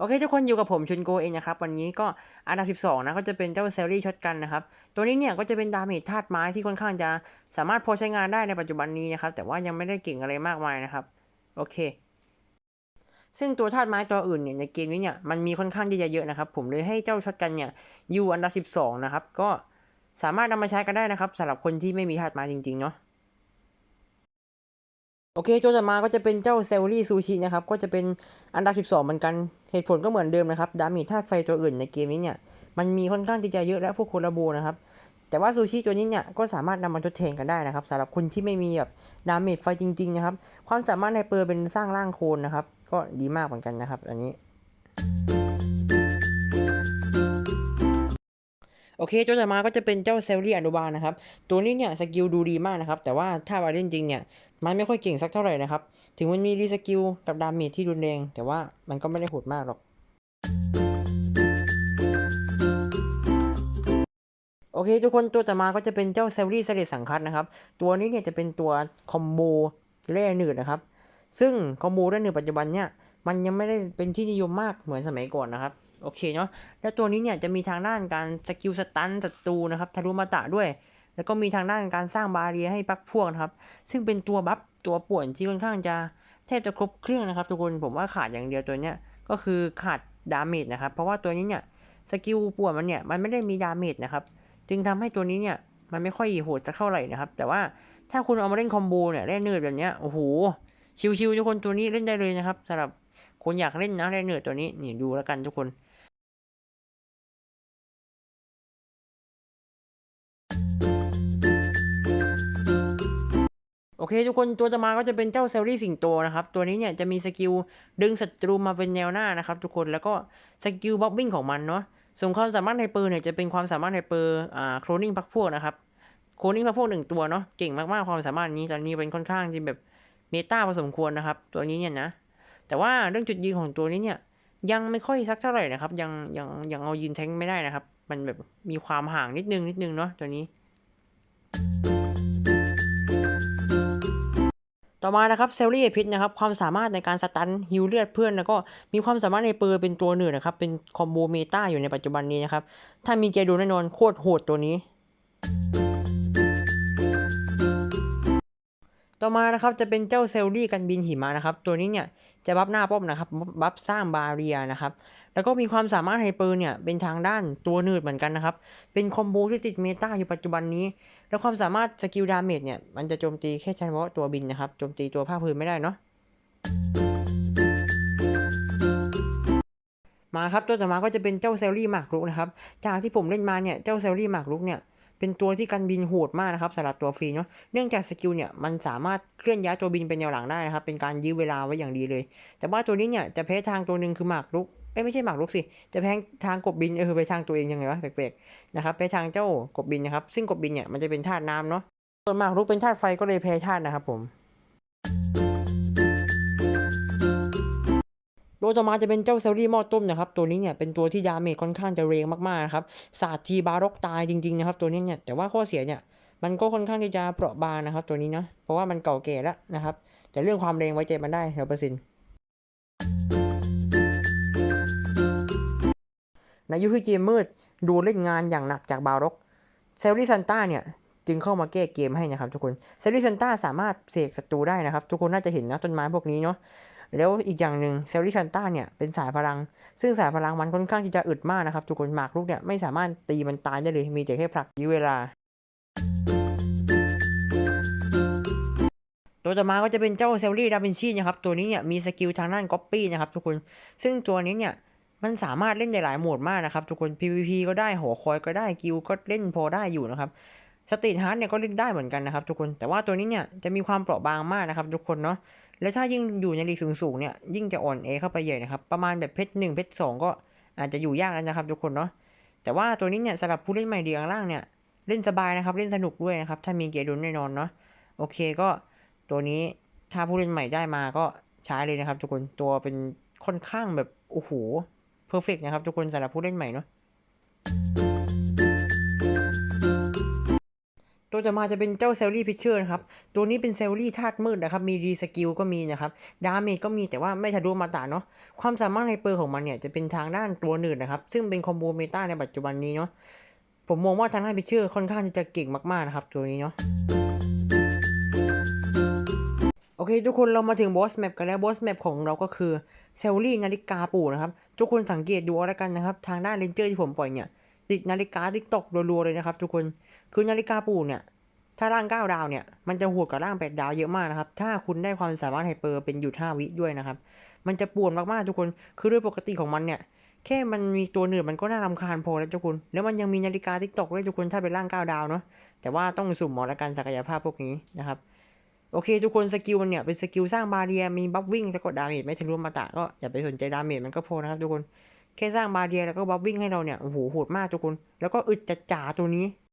โอเคทุกคนอยู่กับผมชุนโกเองนะครับ วันนี้ก็อันดับ 12 นะก็จะเป็นเจ้าเซลลี่ช็อตกันนะครับ ตัวนี้เนี่ยก็จะเป็นดาเมจธาตุไม้ที่ค่อนข้างจะสามารถพอใช้งานได้ในปัจจุบันนี้นะครับ แต่ว่ายังไม่ได้เก่งอะไรมากมายนะครับ โอเค ซึ่งตัวธาตุไม้ตัวอื่นเนี่ยในเกมนี้เนี่ยมันมีค่อนข้างจะเยอะนะครับ ผมเลยให้เจ้าช็อตกันเนี่ยอยู่อันดับ 12 นะครับ ก็สามารถนำมาใช้กันได้นะครับสำหรับคนที่ไม่มีธาตุไม้จริงๆเนาะ โอเคตัวต่อมาก็จะเป็นเจ้าเซลลี่ซูชินะครับ ก็จะเป็นอันดับ 12 เหมือนกัน เหตุผลก็เหมือนเดิมนะครับ ดาเมจธาตุไฟตัวอื่นในเกมนี้เนี่ย มันมีค่อนข้างที่จะเยอะและพวกโคลาโบนะครับ แต่ว่าซูชิตัวนี้เนี่ย ก็สามารถนำมาทดแทนกันได้นะครับสำหรับคนที่ไม่มีแบบดาเมจไฟจริงๆนะครับ ความสามารถในเปอร์เป็นสร้างร่างโคลนนะครับ ก็ดีมากเหมือนกันนะครับ อันนี้ โอเคตัวต่อมาก็จะเป็นเจ้าเซลลี่อนุบาลนะครับ ตัวนี้เนี่ยสกิลดูดีมากนะครับ แต่ว่าถ้ามาเล่นจริงเนี่ยมันไม่ค่อยเก่งสักเท่าไหร่นะครับ ถึงมันมีรีสกิลกับดาเมจที่รุนแรง แต่ว่ามันก็ไม่ได้โหดมากหรอกโอเค ทุกคนตัวต่อมาก็จะเป็นเจ้าเซลลี่เสเลสังคัตนะครับ ตัวนี้เนี่ยจะเป็นตัวคอมโบแร่หนืดนะครับ ซึ่งคอมโบแร่หนืดปัจจุบันเนี่ยมันยังไม่ได้เป็นที่นิยมมากเหมือนสมัยก่อนนะครับ โอเคเนาะและตัวนี้เนี่ยจะมีทางด้านการสกิลสตันศัตรูนะครับทะลุมาตะด้วย แล้วก็มีทางด้านการสร้างบาเรียให้พักพวกนะครับ ซึ่งเป็นตัวบัฟตัวป่วนที่ค่อนข้างจะแทบจะครบเครื่องนะครับ ทุกคนผมว่าขาดอย่างเดียวตัวเนี้ยก็คือขาดดาเมจนะครับ เพราะว่าตัวนี้เนี่ยสกิลป่วนมันเนี่ยมันไม่ได้มีดาเมจนะครับ จึงทำให้ตัวนี้เนี่ยมันไม่ค่อยโหดสักเท่าไหร่นะครับ แต่ว่าถ้าคุณเอามาเล่นคอมโบเนี่ยเล่นเนิร์ดแบบเนี้ยโอ้โหชิวๆทุกคนตัวนี้เล่นได้เลยนะครับสำหรับคนอยากเล่นนะเล่นเนิร์ดตัวนี้นี่ดูแล้วกันทุกคน โอเค ทุกคนตัวจะมาก็จะเป็นเจ้าเซลลี่สิงโตนะครับ ตัวนี้เนี่ยจะมีสกิลดึงศัตรูมาเป็นแนวหน้านะครับ ทุกคนแล้วก็สกิลบ็อบบิ้งของมันเนาะส่วนความสามารถในเปอร์เนี่ยจะเป็นความสามารถในเปอร์อ่าโคลนิ่งพักพวกนะครับโคลนิ่งพักพวกหนึ่งตัวเนาะเก่งมากๆความสามารถนี้ตอนนี้เป็นค่อนข้างที่แบบเมตาพอสมควรนะครับ ตัวนี้เนี่ยนะแต่ว่าเรื่องจุดยืนของตัวนี้เนี่ยยังไม่ค่อยสักเท่าไหร่นะครับ ยังยังยังเอายืนแทงไม่ได้นะครับ มันแบบมีความห่างนิดนึงนิดนึงเนาะตัวนี้ ต่อมานะครับเซลลี่พิษนะครับความสามารถในการสตันฮิวเลือดเพื่อน แล้วก็มีความสามารถในเปอร์เป็นตัวหนึ่งนะครับ เป็นคอมโบเมตาอยู่ในปัจจุบันนี้นะครับ ถ้ามีเกดูแน่นอนโคตรโหดตัวนี้ ต่อมานะครับจะเป็นเจ้าเซลลี่กันบินหิมะนะครับ ตัวนี้เนี่ยจะบัฟหน้าป้อมนะครับบัฟสร้างบาเรียนะครับแล้วก็มีความสามารถไฮเปอร์เนี่ยเป็นทางด้านตัวหนืดเหมือนกันนะครับ เป็นคอมโบที่ติดเมตาอยู่ปัจจุบันนี้ แล้วความสามารถสกิลดาเมจเนี่ย มันจะโจมตีแค่เฉพาะตัวบินนะครับ โจมตีตัวภาคพื้นไม่ได้เนาะ มาครับตัวต่อมาก็จะเป็นเจ้าเซลลี่หมากรุกนะครับ จากที่ผมเล่นมาเนี่ย เจ้าเซลลี่หมากรุกเนี่ยเป็นตัวที่กันบินโหดมากนะครับสำหรับตัวฟรีเนาะ เนื่องจากสกิลเนี่ยมันสามารถเคลื่อนย้ายตัวบินเป็นแนวหลังได้นะครับ เป็นการยื้อเวลาไว้อย่างดีเลย แต่ว่าตัวนี้เนี่ยจะแพ้ทางตัวหนึ่งคือหมากรุก เอ้ไม่ใช่หมากรุกสิ จะแพ้ทางกบบินเออไปทางตัวเองยังไงวะแปลกๆนะครับไปทางเจ้ากบบินนะครับ ซึ่งกบบินเนี่ยมันจะเป็นธาตุน้ำเนาะ ส่วนหมากรุกเป็นธาตุไฟก็เลยแพ้ธาตุนะครับผมตัวต่อมาจะเป็นเจ้าเซลลี่หม้อต้มนะครับ ตัวนี้เนี่ยเป็นตัวที่ดาเมจค่อนข้างจะแรงมากๆนะครับสาดทีบารกตายจริงๆนะครับ ตัวนี้เนี่ยแต่ว่าข้อเสียเนี่ยมันก็ค่อนข้างที่จะเปราะบางนะครับ ตัวนี้เนาะเพราะว่ามันเก่าแก่แล้วนะครับ แต่เรื่องความแรงไว้ใจมันได้ร้อยเปอร์เซ็นต์ ในยุคที่เกมมืดดูเล่นงานอย่างหนักจากบารกเซลลี่ซันต้าเนี่ยจึงเข้ามาแก้เกมให้นะครับทุกคนเซริซันต้าสามารถเสกศัตรูได้นะครับ ทุกคนน่าจะเห็นนะต้นไม้พวกนี้เนาะแล้วอีกอย่างหนึ่งเซริซันต้าเนี่ยเป็นสายพลัง ซึ่งสายพลังมันค่อนข้างที่จะอึดมากนะครับ ทุกคนหมากรุกเนี่ยไม่สามารถตีมันตายได้เลยมีแต่แค่ผลักยื้อเวลา ตัวต่อมาก็จะเป็นเจ้าเซลลี่ดาวินชีนะครับตัวนี้เนี่ยมีสกิลทางด้านก๊อปปี้นะครับทุกคนซึ่งตัวนี้เนี่ย มันสามารถเล่นได้หลายโหมดมากนะครับ ทุกคน PVP ก็ได้หอคอยก็ได้กิลก็เล่นพอได้อยู่นะครับสตรีทฮาร์ดเนี่ยก็เล่นได้เหมือนกันนะครับทุกคนแต่ว่าตัวนี้เนี่ยจะมีความเปราะบางมากนะครับทุกคนเนาะแล้วถ้ายิ่งอยู่ในลีกสูงๆเนี่ยยิ่งจะอ่อนแอเข้าไปใหญ่นะครับประมาณแบบเพชรหนึ่งเพชรสองก็อาจจะอยู่ยากแล้วนะครับ ทุกคนเนาะแต่ว่าตัวนี้เนี่ยสำหรับผู้เล่นใหม่เดียงล่างเนี่ยเล่นสบายนะครับเล่นสนุกด้วยนะครับถ้ามีเกียร์ดุนแน่นอนเนาะโอเคก็ตัวนี้ถ้าผู้เล่นใหม่ได้มาก็ใช้เลยนะครับ ทุกคนตัวเป็นค่อนข้างแบบโอ้โห เพอร์เฟกนะครับทุกคนสำหรับผู้เล่นใหม่เนาะตัวตัวจะมาจะเป็นเจ้าเซลลี่พิชเชอร์นะครับ ตัวนี้เป็นเซลลี่ธาตุมืดนะครับ มีรีสกิลก็มีนะครับ ดาเมจก็มีแต่ว่าไม่ทะลุมาตาเนาะ ความสามารถในเปอร์ของมันเนี่ยจะเป็นทางด้านตัวหนืดนะครับ ซึ่งเป็นคอมโบเมตาในปัจจุบันนี้เนาะ ผมมองว่าทางด้านพิชเชอร์ค่อนข้างจะเก่งมากๆนะครับ ตัวนี้เนาะ เคทุกคนเรามาถึงบอสแมปกันแล้วบอสแมปของเราก็คือเซลลี่นาฬิกาปู่นะครับทุกคนสังเกตดูเอาแล้วกันนะครับ ทางด้านเรนเจอร์ที่ผมปล่อยเนี่ย ติดนาฬิกาติ๊กตอกรัวๆเลยนะครับ ทุกคนคือนาฬิกาปู่เนี่ย ถ้าร่าง 9 ดาวเนี่ย มันจะโหดกว่าร่าง 8 ดาวเยอะมากนะครับ ถ้าคุณได้ความสามารถไฮเปอร์เป็นหยุด5วิด้วยนะครับ มันจะป่วนมากๆทุกคนคือด้วยปกติของมันเนี่ยแค่มันมีตัวหนืดมันก็น่ารำคาญพอแล้วทุกคนแล้วมันยังมีนาฬิกาติ๊กตอกด้วยทุกคนถ้าเป็นร่าง 9 ดาวเนาะแต่ว่าต้องสุ่มหมอละกันศักยภาพพวกนี้นะครับ โอเค ทุกคนสกิลมันเนี่ยเป็นสกิลสร้างบาเรียมีบัฟวิ่งแล้วก็ดาเมจไม่ทะลุมาตะก็อย่าไปสนใจดาเมจมันก็พอนะครับทุกคนแค่สร้างบาเรียแล้วก็บัฟวิ่งให้เราเนี่ยโอ้โหโหดมากทุกคน แล้วก็อึดจัดจ๋าตัวนี้